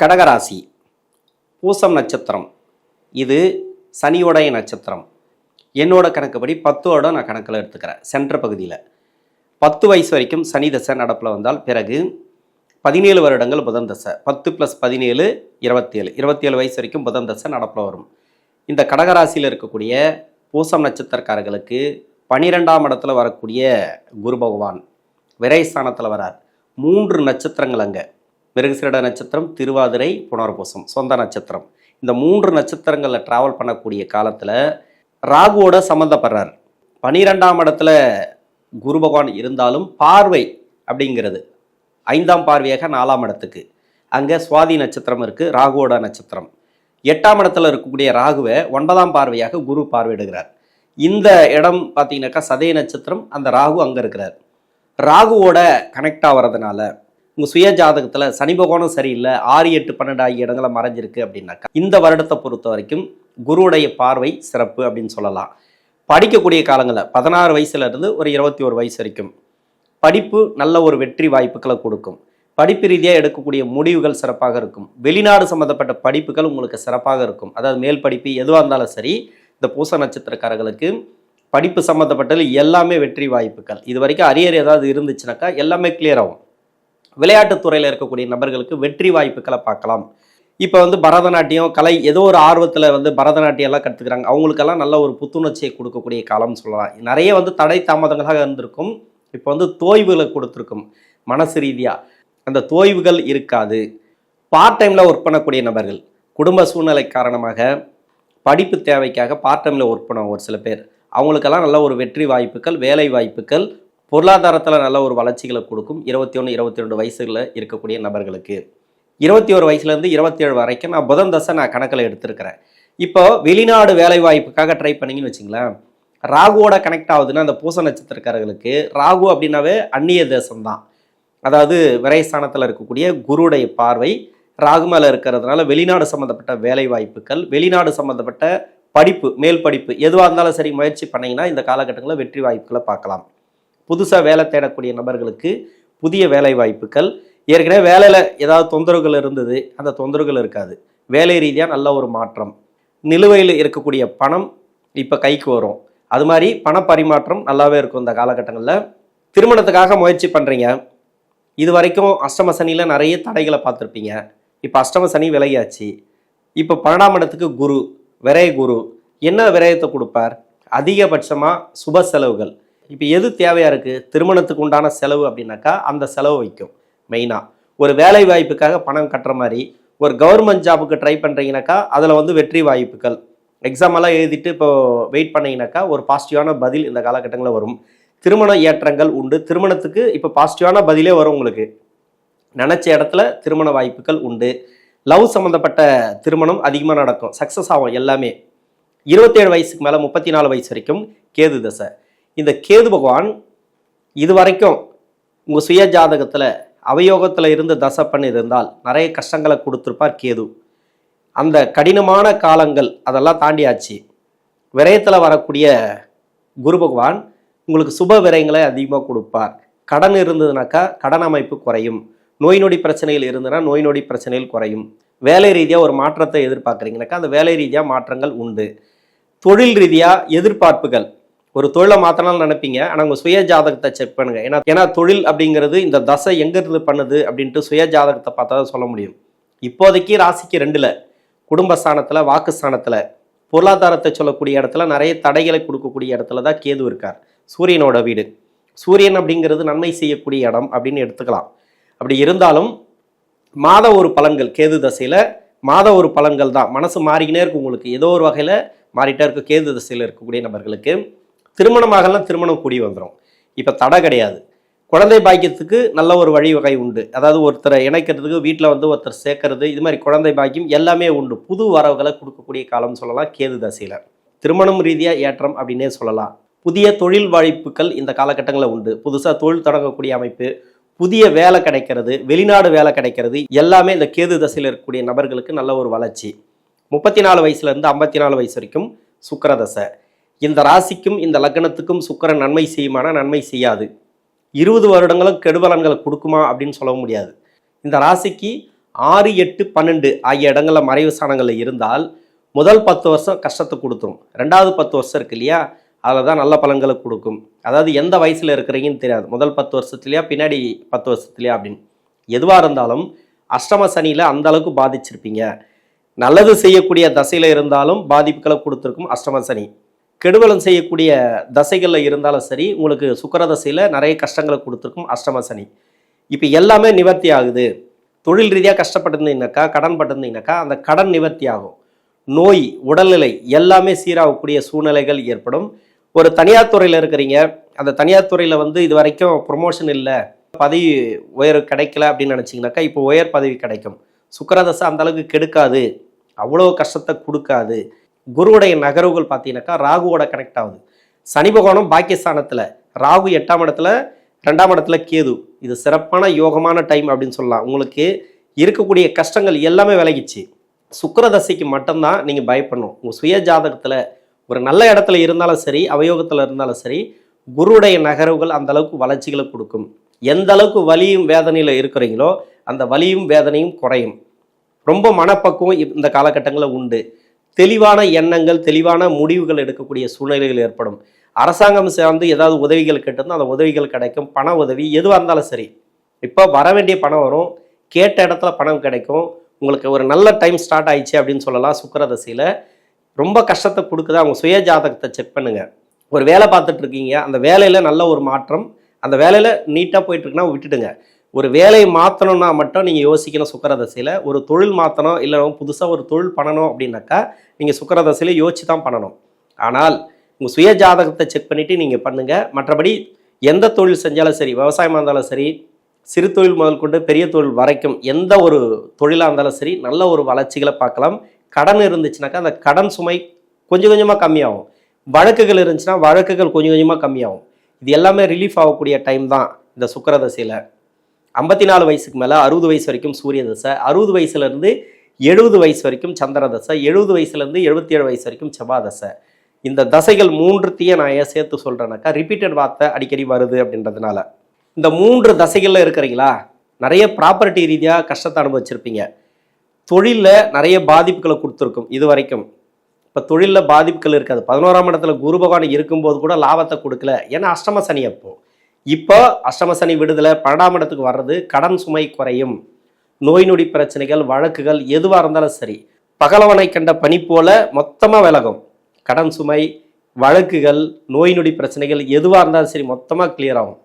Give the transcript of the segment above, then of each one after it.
கடகராசி பூசம் நட்சத்திரம். இது சனியோடைய நட்சத்திரம். என்னோட கணக்குப்படி பத்தோட நான் கணக்கில் எடுத்துக்கிறேன் சென்ற பகுதியில். பத்து வயசு வரைக்கும் சனி தசை நடப்பில் வந்தால் பிறகு பதினேழு வருடங்கள் புதன் தசை. பத்து ப்ளஸ் பதினேழு இருபத்தேழு. இருபத்தேழு வயசு வரைக்கும் புதன் தசை நடப்பில் வரும். இந்த கடகராசியில் இருக்கக்கூடிய பூசம் நட்சத்திரக்காரர்களுக்கு பனிரெண்டாம் இடத்துல வரக்கூடிய குரு பகவான் விரைஸ்தானத்தில் வரார். மூன்று நட்சத்திரங்கள் அங்கே. மிருகசிரட நட்சத்திரம் திருவாதிரை புனர்பூசம் சொந்த நட்சத்திரம். இந்த மூன்று நட்சத்திரங்களில் ட்ராவல் பண்ணக்கூடிய காலத்தில் ராகுவோட சம்மந்தப்படுறார் பனிரெண்டாம் இடத்துல குரு பகவான் இருந்தாலும் பார்வை அப்படிங்கிறது. ஐந்தாம் பார்வையாக நாலாம் இடத்துக்கு. அங்கே சுவாதி நட்சத்திரம் இருக்குது ராகுவோட நட்சத்திரம். எட்டாம் இடத்துல இருக்கக்கூடிய ராகுவை ஒன்பதாம் பார்வையாக குரு பார்வையிடுகிறார். இந்த இடம் பார்த்தீங்கன்னாக்கா சதய நட்சத்திரம் அந்த ராகு அங்கே இருக்கிறார். ராகுவோட கனெக்ட் ஆகிறதுனால உங்கள் சுய ஜாதகத்தில் சனி பகவானும் சரியில்லை ஆறு எட்டு பன்னெண்டு ஆகிய இடங்களை மறைஞ்சிருக்கு அப்படின்னாக்கா இந்த வருடத்தை பொறுத்த வரைக்கும் குருவுடைய பார்வை சிறப்பு அப்படின்னு சொல்லலாம். படிக்கக்கூடிய காலங்களில் பதினாறு வயசுலேருந்து ஒரு இருபத்தி ஒரு வயசு வரைக்கும் படிப்பு நல்ல ஒரு வெற்றி வாய்ப்புகளை கொடுக்கும். படிப்பு ரீதியாக எடுக்கக்கூடிய முடிவுகள் சிறப்பாக இருக்கும். வெளிநாடு சம்மந்தப்பட்ட படிப்புகள் உங்களுக்கு சிறப்பாக இருக்கும். அதாவது மேல் படிப்பு எதுவாக இருந்தாலும் சரி இந்த பூச நட்சத்திரக்காரர்களுக்கு படிப்பு சம்மந்தப்பட்டது எல்லாமே வெற்றி வாய்ப்புகள். இது வரைக்கும் அரியர் ஏதாவது இருந்துச்சுனாக்கா எல்லாமே கிளியர் ஆகும். விளையாட்டுத்துறையில் இருக்கக்கூடிய நபர்களுக்கு வெற்றி வாய்ப்புகளை பார்க்கலாம். இப்போ வந்து பரதநாட்டியம் கலை ஏதோ ஒரு ஆர்வத்தில் வந்து பரதநாட்டியம் எல்லாம் கற்றுக்குறாங்க அவங்களுக்கெல்லாம் நல்ல ஒரு புத்துணர்ச்சியை கொடுக்கக்கூடிய காலம்னு சொல்லலாம். நிறைய வந்து தடை தாமதங்களாக இருந்திருக்கும். இப்போ வந்து தோய்வுகளை கொடுத்துருக்கும். மனசு ரீதியாக அந்த தோய்வுகள் இருக்காது. பார்ட் டைமில் ஒர்க் பண்ணக்கூடிய நபர்கள் குடும்ப சூழ்நிலை காரணமாக படிப்பு தேவைக்காக பார்ட் டைமில் ஒர்க் பண்ணுவாங்க ஒரு சில பேர். அவங்களுக்கெல்லாம் நல்ல ஒரு வெற்றி வாய்ப்புகள் வேலை வாய்ப்புகள் பொருளாதாரத்தில் நல்ல ஒரு வளர்ச்சிகளை கொடுக்கும் இருபத்தி ஒன்று இருபத்தி ரெண்டு வயசுகளில் இருக்கக்கூடிய நபர்களுக்கு. இருபத்தி ஒரு வயசுலேருந்து இருபத்தேழு வரைக்கும் நான் புதன் தசை நான் கணக்கில் எடுத்திருக்கிறேன். இப்போ வெளிநாடு வேலைவாய்ப்புக்காக ட்ரை பண்ணீங்கன்னு வச்சுங்களேன். ராகுவோட கனெக்ட் ஆகுதுன்னா அந்த பூச நட்சத்திரக்காரர்களுக்கு ராகு அப்படின்னாவே அந்நிய தேசம்தான். அதாவது விரைஸ்தானத்தில் இருக்கக்கூடிய குருடைய பார்வை ராகு மேலே இருக்கிறதுனால வெளிநாடு சம்மந்தப்பட்ட வேலை வாய்ப்புகள் வெளிநாடு சம்மந்தப்பட்ட படிப்பு மேல் படிப்பு எதுவாக இருந்தாலும் சரி முயற்சி பண்ணீங்கன்னா இந்த காலகட்டங்களில் வெற்றி வாய்ப்புகளை பார்க்கலாம். புதுசாக வேலை தேடக்கூடிய நபர்களுக்கு புதிய வேலை வாய்ப்புகள் ஏற்கனவே வேலையில் ஏதாவது தொந்தரவுகள் இருந்தது அந்த தொந்தரவுகள் இருக்காது. வேலை ரீதியாக நல்ல ஒரு மாற்றம். நிலுவையில் இருக்கக்கூடிய பணம் இப்போ கைக்கு வரும். அது மாதிரி பண பரிமாற்றம் நல்லாவே இருக்கும் இந்த காலகட்டங்களில். திருமணத்துக்காக முயற்சி பண்ணுறீங்க இது வரைக்கும் அஷ்டம சனியில் நிறைய தடைகளை பார்த்துருப்பீங்க. இப்போ அஷ்டம சனி விலகியாச்சு. இப்போ பன்னெண்டாம் இடத்துக்கு குரு விரய குரு என்ன விரயத்தை கொடுப்பார்? அதிகபட்சமாக சுப செலவுகள். இப்போ எது தேவையாக இருக்குது திருமணத்துக்கு உண்டான செலவு அப்படின்னாக்கா அந்த செலவு வைக்கும் மெயினாக ஒரு வேலை வாய்ப்புக்காக பணம் கட்டுற மாதிரி ஒரு கவர்மெண்ட் ஜாபுக்கு ட்ரை பண்ணுறீங்கனாக்கா அதில் வந்து வெற்றி வாய்ப்புகள். எக்ஸாம் எல்லாம் எழுதிட்டு இப்போ வெயிட் பண்ணீங்கன்னாக்கா ஒரு பாசிட்டிவான பதில் இந்த காலகட்டங்களில் வரும். திருமண ஏற்றங்கள் உண்டு. திருமணத்துக்கு இப்போ பாசிட்டிவான பதிலே வரும் உங்களுக்கு. நினச்ச இடத்துல திருமண வாய்ப்புகள் உண்டு. லவ் சம்மந்தப்பட்ட திருமணம் அதிகமாக நடக்கும். சக்ஸஸ் ஆகும் எல்லாமே. இருபத்தேழு வயசுக்கு மேலே முப்பத்தி நாலு வயசு வரைக்கும் கேது தசை. இந்த கேது பகவான் இது வரைக்கும் உங்கள் சுய ஜாதகத்தில் அவயோகத்தில் இருந்து தசை இருந்தால் நிறைய கஷ்டங்களை கொடுத்துருப்பார் கேது. அந்த கடினமான காலங்கள் அதெல்லாம் தாண்டியாச்சு. விரயத்தில் வரக்கூடிய குரு பகவான் உங்களுக்கு சுப விரயங்களை அதிகமாக கொடுப்பார். கடன் இருந்ததுனாக்கா கடன் அமைப்பு குறையும். நோய் நொடி பிரச்சனைகள் இருந்ததுன்னா நோய் நொடி பிரச்சனைகள் குறையும். வேலை ரீதியாக ஒரு மாற்றத்தை எதிர்பார்க்குறீங்கனாக்கா அந்த வேலை ரீதியாக மாற்றங்கள் உண்டு. தொழில் ரீதியாக எதிர்பார்ப்புகள் ஒரு தொழிலை மாற்றணும்னு நினைப்பீங்க. ஆனால் உங்கள் சுய ஜாதகத்தை செக் பண்ணுங்கள் ஏன்னா ஏன்னா தொழில் அப்படிங்கிறது இந்த தசை எங்கேருந்து பண்ணுது அப்படின்ட்டு சுய ஜாதகத்தை பார்த்தா தான் சொல்ல முடியும். இப்போதைக்கு ராசிக்கு ரெண்டில் குடும்பஸ்தானத்தில் வாக்குஸ்தானத்தில் பொருளாதாரத்தை சொல்லக்கூடிய இடத்துல நிறைய தடைகளை கொடுக்கக்கூடிய இடத்துல தான் கேது இருக்கார். சூரியனோட வீடு. சூரியன் அப்படிங்கிறது நன்மை செய்யக்கூடிய இடம் அப்படின்னு எடுத்துக்கலாம். அப்படி இருந்தாலும் மாத ஒரு பலன்கள் கேது தசையில் மாத ஒரு பலன்கள் தான். மனசு மாறிக்கினே இருக்கும் உங்களுக்கு. ஏதோ ஒரு வகையில் மாறிட்டே இருக்கும் கேது தசையில் இருக்கக்கூடிய நபர்களுக்கு. திருமணமாகலாம் திருமணம் கூடி வந்துடும் இப்போ தடை கிடையாது. குழந்தை பாக்கியத்துக்கு நல்ல ஒரு வழிவகை உண்டு. அதாவது ஒருத்தரை இணைக்கிறதுக்கு வீட்டில் வந்து ஒருத்தர் சேர்க்கறது இது மாதிரி குழந்தை பாக்கியம் எல்லாமே உண்டு. புது வரவுகளை கொடுக்கக்கூடிய காலம்னு சொல்லலாம் கேது தசையில். திருமணம் ரீதியாக ஏற்றம் அப்படின்னே சொல்லலாம். புதிய தொழில் வாய்ப்புகள் இந்த காலகட்டங்களில் உண்டு. புதுசாக தொழில் தொடங்கக்கூடிய அமைப்பு புதிய வேலை கிடைக்கிறது வெளிநாடு வேலை கிடைக்கிறது எல்லாமே இந்த கேது தசையில் இருக்கக்கூடிய நபர்களுக்கு நல்ல ஒரு வளர்ச்சி. முப்பத்தி நாலு வயசுலேருந்து ஐம்பத்தி நாலு வயசு வரைக்கும் சுக்கரதசை. இந்த ராசிக்கும் இந்த லக்னத்துக்கும் சுக்கரன் நன்மை செய்யுமானா? நன்மை செய்யாது. இருபது வருடங்களும் கெடுபலன்களை கொடுக்குமா அப்படின்னு சொல்ல முடியாது. இந்த ராசிக்கு ஆறு எட்டு பன்னெண்டு ஆகிய இடங்களில் மறைவு ஸ்தானங்களில் இருந்தால் முதல் பத்து வருஷம் கஷ்டத்தை கொடுத்துரும். ரெண்டாவது பத்து வருஷம் இருக்கு இல்லையா? அதில் தான் நல்ல பலன்களை கொடுக்கும். அதாவது எந்த வயசில் இருக்கிறீங்கன்னு தெரியாது. முதல் பத்து வருஷத்துலையா பின்னாடி பத்து வருஷத்துலையா அப்படின்னு. எதுவாக இருந்தாலும் அஷ்டம சனியில் அந்த அளவுக்கு பாதிச்சிருப்பீங்க. நல்லது செய்யக்கூடிய தசையில் இருந்தாலும் பாதிப்புகளை கொடுத்துருக்கும் அஷ்டம சனி. கெடுவலம் செய்யக்கூடிய தசைகளில் இருந்தாலும் சரி உங்களுக்கு சுக்கர தசையில் நிறைய கஷ்டங்களை கொடுத்துருக்கும் அஷ்டம சனி. இப்போ எல்லாமே நிவர்த்தி ஆகுது. தொழில் ரீதியாக கஷ்டப்பட்டிருந்தீங்கனாக்கா கடன் பட்டிருந்தீங்கனாக்கா அந்த கடன் நிவர்த்தி ஆகும். நோய் உடல்நிலை எல்லாமே சீராகக்கூடிய சூழ்நிலைகள் ஏற்படும். ஒரு தனியார் துறையில் இருக்கிறீங்க அந்த தனியார் துறையில் வந்து இது வரைக்கும் ப்ரொமோஷன் இல்லை பதவி உயர் கிடைக்கல அப்படின்னு நினச்சிங்கனாக்கா இப்போ உயர் பதவி கிடைக்கும். சுக்கரதசை அந்தளவுக்கு கெடுக்காது. அவ்வளோ கஷ்டத்தை கொடுக்காது. குருவுடைய நகர்வுகள் பார்த்தீங்கன்னாக்கா ராகுவோட கனெக்ட் ஆகுது. சனி பகவானும் பாக்கியஸ்தானத்தில். ராகு எட்டாம் இடத்துல ரெண்டாம் இடத்துல கேது. இது சிறப்பான யோகமான டைம் அப்படின்னு சொல்லலாம். உங்களுக்கு இருக்கக்கூடிய கஷ்டங்கள் எல்லாமே விலகிச்சு சுக்கரதசைக்கு மட்டும்தான் நீங்கள் பயப்படணும். உங்கள் சுய ஜாதகத்தில் ஒரு நல்ல இடத்துல இருந்தாலும் சரி அவயோகத்தில் இருந்தாலும் சரி குருவுடைய நகர்வுகள் அந்த அளவுக்கு வளர்ச்சிகளை கொடுக்கும். எந்த அளவுக்கு வலியும் வேதனையில் இருக்கிறீங்களோ அந்த வலியும் வேதனையும் குறையும். ரொம்ப மனப்பக்குவம் இந்த காலகட்டங்களில் உண்டு. தெளிவான எண்ணங்கள் தெளிவான முடிவுகள் எடுக்கக்கூடிய சூழ்நிலைகள் ஏற்படும். அரசாங்கம் சார்ந்து ஏதாவது உதவிகள் கேட்டிருந்தா அந்த உதவிகள் கிடைக்கும். பண உதவி எதுவாக இருந்தாலும் சரி. இப்போ வர வேண்டிய பணம் வரும். கேட்ட இடத்துல பணம் கிடைக்கும். உங்களுக்கு ஒரு நல்ல டைம் ஸ்டார்ட் ஆயிடுச்சு அப்படின்னு சொல்லலாம் சுக்கரதசையில் ரொம்ப கஷ்டத்தை கொடுக்குது. அவங்க சுய ஜாதகத்தை செக் பண்ணுங்கள் ஒரு வேலை பார்த்துட்ருக்கீங்க அந்த வேலையில் நல்ல ஒரு மாற்றம். அந்த வேலையில் நீட்டாக போயிட்டுருக்குன்னா விட்டுடுங்க. ஒரு வேலையை மாற்றணும்னா மட்டும் நீங்கள் யோசிக்கணும் சுக்கர தசையில் ஒரு தொழில் மாற்றணும் இல்லை புதுசாக ஒரு தொழில் பண்ணணும் அப்படின்னாக்கா நீங்கள் சுக்கர தசையில் யோசிச்சு தான் பண்ணணும். ஆனால் உங்கள் சுய ஜாதகத்தை செக் பண்ணிவிட்டு நீங்கள் பண்ணுங்கள் மற்றபடி எந்த தொழில் செஞ்சாலும் சரி விவசாயமாக இருந்தாலும் சரி சிறு தொழில் முதல் கொண்டு பெரிய தொழில் வரைக்கும் எந்த ஒரு தொழிலாக இருந்தாலும் சரி நல்ல ஒரு வளர்ச்சிகளை பார்க்கலாம். கடன் இருந்துச்சுனாக்கா அந்த கடன் சுமை கொஞ்சம் கொஞ்சமாக கம்மியாகும். வழக்குகள் இருந்துச்சுன்னா வழக்குகள் கொஞ்சம் கொஞ்சமாக கம்மியாகும். இது எல்லாமே ரிலீஃப் ஆகக்கூடிய டைம் தான் இந்த சுக்கரதசையில். ஐம்பத்தி நாலு வயசுக்கு மேலே அறுபது வயசு வரைக்கும் சூரிய தசை அறுபது வயசுலேருந்து எழுபது வயசு வரைக்கும் சந்திர தசை எழுபது வயசுலேருந்து எழுபத்தி ஏழு வயசு வரைக்கும் செவ்வாய் தசை. இந்த தசைகள் மூன்றுத்தையும் நான் ஏன் சேர்த்து சொல்கிறேன்னாக்கா ரிப்பீட்டட் வார்த்தை அடிக்கடி வருது அப்படின்றதுனால. இந்த மூன்று தசைகளில் இருக்கிறீங்களா? நிறைய ப்ராப்பர்ட்டி ரீதியாக கஷ்டத்தை அனுபவிச்சிருப்பீங்க. தொழிலில் நிறைய பாதிப்புகளை கொடுத்துருக்கும் இது வரைக்கும். இப்போ தொழிலில் பாதிப்புகள் இருக்காது. பதினோராம் இடத்துல குரு பகவான் இருக்கும்போது கூட லாபத்தை கொடுக்கல. ஏன்னா அஷ்டம சனி அப்போது இப்போ அஷ்டமசனி விடுதலை பன்னெண்டாம் இடத்துக்கு வர்றது கடன் சுமை குறையும். நோய் நொடி பிரச்சனைகள் வழக்குகள் எதுவாக இருந்தாலும் சரி பகலவனை கண்ட பனி போல மொத்தமாக விலகும். கடன் சுமை வழக்குகள் நோய் நொடி பிரச்சனைகள் எதுவாக இருந்தாலும் சரி மொத்தமாக கிளியர் ஆகும்.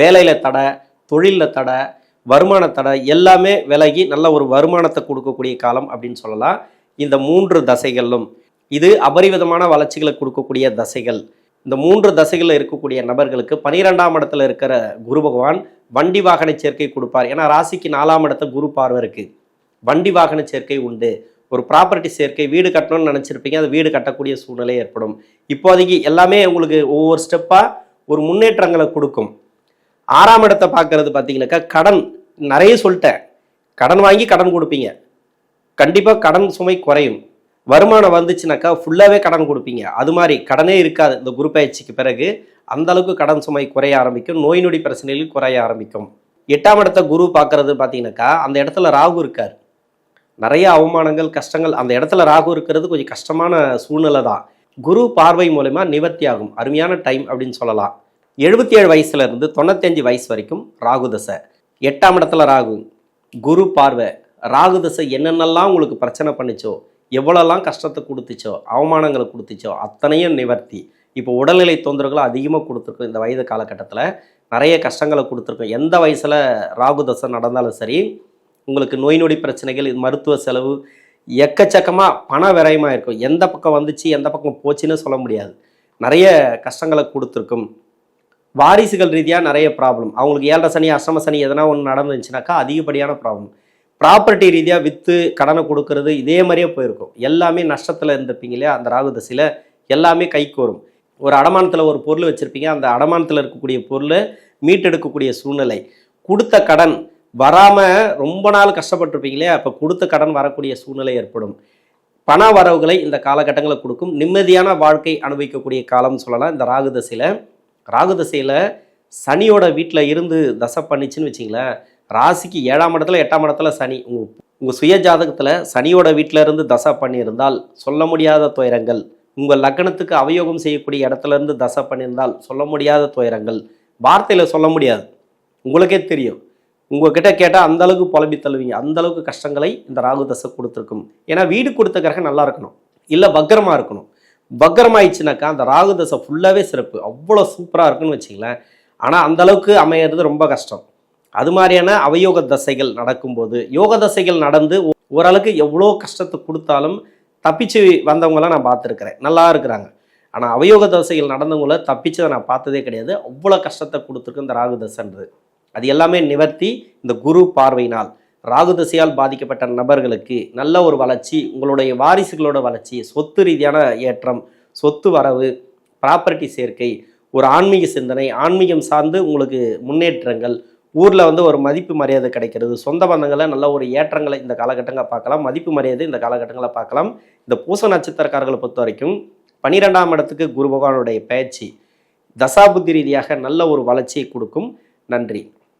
வேலையில் தடை தொழிலில் தடை வருமான தடை எல்லாமே விலகி நல்ல ஒரு வருமானத்தை கொடுக்கக்கூடிய காலம் அப்படின்னு சொல்லலாம். இந்த மூன்று தசைகளிலும் இது அபரிவிதமான வளர்ச்சிகளை கொடுக்கக்கூடிய தசைகள். இந்த மூன்று தசைகளில் இருக்கக்கூடிய நபர்களுக்கு பனிரெண்டாம் இடத்துல இருக்கிற குரு பகவான் வண்டி வாகன சேர்க்கை கொடுப்பார். ஏன்னா ராசிக்கு நாலாம் இடத்துல குரு பார்வை இருக்குது வண்டி வாகன சேர்க்கை உண்டு. ஒரு ப்ராப்பர்ட்டி சேர்க்கை வீடு கட்டணும்னு நினச்சிருப்பீங்க. அது வீடு கட்டக்கூடிய சூழ்நிலை ஏற்படும். இப்போதைக்கு எல்லாமே உங்களுக்கு ஒவ்வொரு ஸ்டெப்பாக ஒரு முன்னேற்றங்களை கொடுக்கும். ஆறாம் இடத்தை பார்க்கறது பார்த்தீங்கன்னாக்கா கடன் நிறைய சொல்லிட்டேன். கடன் வாங்கி கடன் கொடுப்பீங்க. கண்டிப்பாக கடன் சுமை குறையும். வருமானம் வந்துச்சுனாக்கா ஃபுல்லாகவே கடன் கொடுப்பீங்க. அது மாதிரி கடனே இருக்காது. இந்த குரு பயிற்சிக்கு பிறகு அந்த அளவுக்கு கடன் சுமை குறைய ஆரம்பிக்கும். நோய் நொடி பிரச்சனைகள் குறைய ஆரம்பிக்கும். எட்டாம் இடத்த குரு பார்க்கறது பார்த்தீங்கன்னாக்கா அந்த இடத்துல ராகு இருக்கார். நிறைய அவமானங்கள் கஷ்டங்கள் அந்த இடத்துல ராகு இருக்கிறது கொஞ்சம் கஷ்டமான சூழ்நிலை தான். குரு பார்வை மூலயமா நிவர்த்தி ஆகும். அருமையான டைம் அப்படின்னு சொல்லலாம். எழுபத்தி ஏழு வயசுல இருந்து தொண்ணூத்தஞ்சு வயசு வரைக்கும் ராகு தசை. எட்டாம் இடத்துல ராகு குரு பார்வை ராகு தசை என்னென்னலாம் உங்களுக்கு பிரச்சனை பண்ணுச்சோ எவ்வளோலாம் கஷ்டத்தை கொடுத்துச்சோ அவமானங்களை கொடுத்துச்சோ அத்தனையும் நிவர்த்தி. இப்போ உடல்நிலை தொந்தரவுகள் அதிகமாக கொடுத்துருக்கும் இந்த வயது காலகட்டத்தில். நிறைய கஷ்டங்களை கொடுத்துருக்கும். எந்த வயசில் ராகு தசை நடந்தாலும் சரி உங்களுக்கு நோய் நொடி பிரச்சனைகள் இது மருத்துவ செலவு எக்கச்சக்கமாக பண விரயமாக இருக்கும். எந்த பக்கம் வந்துச்சு எந்த பக்கம் போச்சுன்னு சொல்ல முடியாது. நிறைய கஷ்டங்களை கொடுத்துருக்கும். வாரிசுகள் ரீதியாக நிறைய ப்ராப்ளம் அவங்களுக்கு ஏழரை சனி அஷ்டம சனி எதனா ஒன்று நடந்துச்சுனாக்கா அதிகப்படியான ப்ராப்ளம் ப்ராப்பர்ட்டி ரீதியாக விற்று கடனை கொடுக்கறது இதே மாதிரியே போயிருக்கும். எல்லாமே நஷ்டத்தில் இருந்திருப்பீங்க இல்லையா? அந்த ராகு தசையில் எல்லாமே கைக்கு வரும். ஒரு அடமானத்தில் ஒரு பொருள் வச்சுருப்பீங்க. அந்த அடமானத்தில் இருக்கக்கூடிய பொருளை மீட்டெடுக்கக்கூடிய சூழ்நிலை. கொடுத்த கடன் வராமல் ரொம்ப நாள் கஷ்டப்பட்டிருப்பீங்க இல்லையா? அப்போ கொடுத்த கடன் வரக்கூடிய சூழ்நிலை ஏற்படும். பண வரவுகளை இந்த காலகட்டங்களை கொடுக்கும். நிம்மதியான வாழ்க்கை அனுபவிக்கக்கூடிய காலம்னு சொல்லலாம். இந்த ராகு தசையில் ராகு தசையில் சனியோட வீட்டில் இருந்து தசை பண்ணிச்சுன்னு வச்சிங்களேன். ராசிக்கு ஏழாம் இடத்துல எட்டாம் இடத்துல சனி. உங்கள் உங்கள் சுய ஜாதகத்தில் சனியோட வீட்டிலருந்து தசை பண்ணியிருந்தால் சொல்ல முடியாத துயரங்கள். உங்கள் லக்னத்துக்கு அவயோகம் செய்யக்கூடிய இடத்துல இருந்து தசை பண்ணியிருந்தால் சொல்ல முடியாத துயரங்கள். வார்த்தையில் சொல்ல முடியாது. உங்களுக்கே தெரியும். உங்ககிட்ட கேட்டால் அந்த அளவுக்கு புலம்பி தள்ளுவீங்க. அந்தளவுக்கு கஷ்டங்களை இந்த ராகு தசை கொடுத்துருக்கும். ஏன்னா வீடு கொடுத்த கிரகம் நல்லா இருக்கணும். இல்லை பக்கரமாக இருக்கணும். பக்கரமாயிடுச்சுனாக்கா அந்த ராகு தசை ஃபுல்லாகவே சிறப்பு. அவ்வளோ சூப்பராக இருக்குன்னு வச்சிங்களேன். ஆனால் அந்தளவுக்கு அமையிறது ரொம்ப கஷ்டம். அது மாதிரியான அவயோக தசைகள் நடக்கும்போது யோக தசைகள் நடந்து ஓரளவுக்கு எவ்வளோ கஷ்டத்தை கொடுத்தாலும் தப்பிச்சு வந்தவங்களாம் நான் பார்த்துருக்குறேன். நல்லா இருக்கிறாங்க. ஆனால் அவயோக தசைகள் நடந்தவங்கள தப்பிச்சதை நான் பார்த்ததே கிடையாது. அவ்வளோ கஷ்டத்தை கொடுத்துருக்கு இந்த ராகு தசைன்றது. அது எல்லாமே நிவர்த்தி இந்த குரு பார்வையினால். ராகு தசையால் பாதிக்கப்பட்ட நபர்களுக்கு நல்ல ஒரு வளர்ச்சி உங்களுடைய வாரிசுகளோட வளர்ச்சி சொத்து ரீதியான ஏற்றம் சொத்து வரவு ப்ராப்பர்ட்டி சேர்க்கை ஒரு ஆன்மீக சிந்தனை ஆன்மீகம் சார்ந்து உங்களுக்கு முன்னேற்றங்கள் ஊரில் வந்து ஒரு மதிப்பு மரியாதை கிடைக்கிறது. சொந்த பந்தங்களை நல்ல ஒரு ஏற்றங்களை இந்த காலகட்டங்களை பார்க்கலாம். மதிப்பு மரியாதை இந்த காலகட்டங்களை பார்க்கலாம். இந்த பூச நட்சத்திரக்காரர்களை பொறுத்த வரைக்கும் பன்னிரெண்டாம் இடத்துக்கு குரு பகவானுடைய பயிற்சி தசாபுத்தி ரீதியாக நல்ல ஒரு வளர்ச்சியை கொடுக்கும். நன்றி.